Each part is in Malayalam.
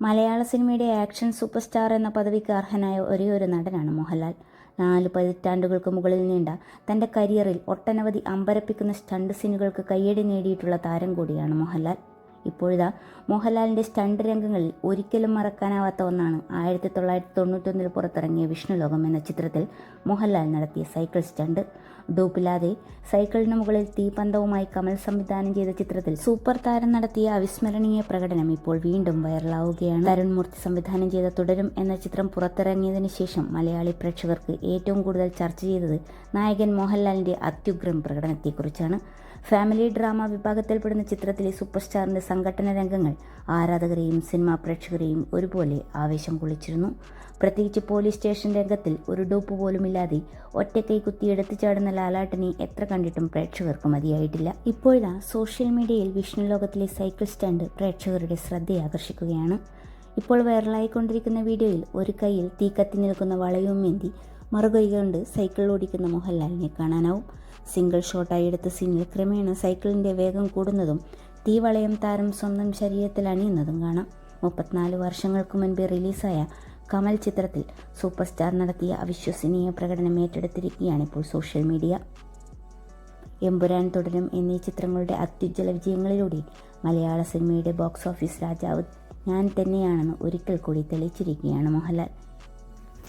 മലയാള സിനിമയുടെ ആക്ഷൻ സൂപ്പർ സ്റ്റാർ എന്ന പദവിക്ക് അർഹനായ ഒരേ ഒരു നടനാണ് മോഹൻലാൽ. നാല് പതിറ്റാണ്ടുകൾക്ക് മുകളിൽ നീണ്ട തന്റെ കരിയറിൽ ഒട്ടനവധി അമ്പരപ്പിക്കുന്ന സ്റ്റണ്ട് സീനുകൾക്ക് കയ്യടി നേടിയിട്ടുള്ള താരം കൂടിയാണ് മോഹൻലാൽ. ഇപ്പോഴിതാ മോഹൻലാലിന്റെ സ്റ്റണ്ട് രംഗങ്ങളിൽ ഒരിക്കലും മറക്കാനാവാത്ത ഒന്നാണ് ആയിരത്തി തൊള്ളായിരത്തി തൊണ്ണൂറ്റൊന്നിൽ പുറത്തിറങ്ങിയ വിഷ്ണുലോകം എന്ന ചിത്രത്തിൽ മോഹൻലാൽ നടത്തിയ സൈക്കിൾ സ്റ്റണ്ട്. ഡോപ്പില്ലാതെ സൈക്കിളിന് മുകളിൽ തീപന്തവുമായി കമൽ സംവിധാനം ചെയ്ത ചിത്രത്തിൽ സൂപ്പർ താരം നടത്തിയ അവിസ്മരണീയ പ്രകടനം ഇപ്പോൾ വീണ്ടും വൈറലാവുകയാണ്. തരുൺ മൂർത്തി സംവിധാനം ചെയ്ത തുടരും എന്ന ചിത്രം പുറത്തിറങ്ങിയതിനു ശേഷം മലയാളി പ്രേക്ഷകർക്ക് ഏറ്റവും കൂടുതൽ ചർച്ച ചെയ്തത് നായകൻ മോഹൻലാലിന്റെ അത്യുഗ്രം പ്രകടനത്തെക്കുറിച്ചാണ്. ഫാമിലി ഡ്രാമ വിഭാഗത്തിൽപ്പെടുന്ന ചിത്രത്തിലെ സൂപ്പർ സ്റ്റാറിന്റെ സംഘടന രംഗങ്ങൾ ആരാധകരെയും സിനിമാ പ്രേക്ഷകരെയും ഒരുപോലെ ആവേശം കൊള്ളിച്ചിരുന്നു. പ്രത്യേകിച്ച് പോലീസ് സ്റ്റേഷൻ രംഗത്തിൽ ഒരു ഡോപ്പ് പോലുമില്ലാതെ ഒറ്റക്കൈ കുത്തി എടുത്തു ചാടുന്ന ലാലാട്ടിനെ എത്ര കണ്ടിട്ടും പ്രേക്ഷകർക്ക് മതിയായിട്ടില്ല. ഇപ്പോഴാ സോഷ്യൽ മീഡിയയിൽ വിഷ്ണു ലോകത്തിലെ സൈക്കിൾ സ്റ്റാൻഡ് പ്രേക്ഷകരുടെ ശ്രദ്ധയാകർഷിക്കുകയാണ്. ഇപ്പോൾ വൈറലായിക്കൊണ്ടിരിക്കുന്ന വീഡിയോയിൽ ഒരു കൈയിൽ തീക്കത്തി കത്തി നിൽക്കുന്ന വളയവും മേന്തി മറുകൈ കൊണ്ട് സൈക്കിൾ ഓടിക്കുന്ന മോഹൻലാലിനെ കാണാനാവും. സിംഗിൾ ഷോട്ടായി എടുത്ത സീനിൽ ക്രമേണ സൈക്കിളിന്റെ വേഗം കൂടുന്നതും തീവളയം താരം സ്വന്തം ശരീരത്തിൽ അണിയുന്നതും കാണാം. മുപ്പത്തിനാല് വർഷങ്ങൾക്ക് മുൻപ് റിലീസായ കമൽ ചിത്രത്തിൽ സൂപ്പർ സ്റ്റാർ നടത്തിയ അവിശ്വസനീയ പ്രകടനം ഏറ്റെടുത്തിരിക്കുകയാണ് ഇപ്പോൾ സോഷ്യൽ മീഡിയ. എമ്പുരാൻ തുടരും എന്നീ ചിത്രങ്ങളുടെ അത്യുജ്വല വിജയങ്ങളിലൂടെ മലയാള സിനിമയുടെ ബോക്സ് ഓഫീസ് രാജാവ് ഞാൻ തന്നെയാണെന്ന് ഒരിക്കൽ കൂടി തെളിയിച്ചിരിക്കുകയാണ് മോഹൻലാൽ.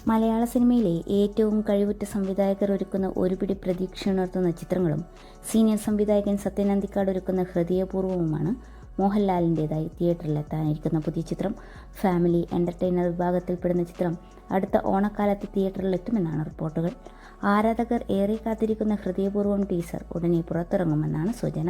മലയാള സിനിമയിലെ ഏറ്റവും കഴിവുറ്റ സംവിധായകർ ഒരുക്കുന്ന ഒരുപിടി പ്രതീക്ഷ ഉണർത്തുന്ന ചിത്രങ്ങളും സീനിയർ സംവിധായകൻ സത്യനന്ദിക്കാട് ഒരുക്കുന്ന ഹൃദയപൂർവവുമാണ് മോഹൻലാലിന്റെതായി തിയേറ്ററിലെത്താനിരിക്കുന്ന പുതിയ ചിത്രം. ഫാമിലി എന്റർടൈനർ വിഭാഗത്തിൽപ്പെടുന്ന ചിത്രം അടുത്ത ഓണക്കാലത്ത് തിയേറ്ററിലെത്തുമെന്നാണ് റിപ്പോർട്ടുകൾ. ആരാധകർ ഏറെ കാത്തിരിക്കുന്ന ഹൃദയപൂർവം ടീസർ ഉടനെ പുറത്തിറങ്ങുമെന്നാണ് സൂചന.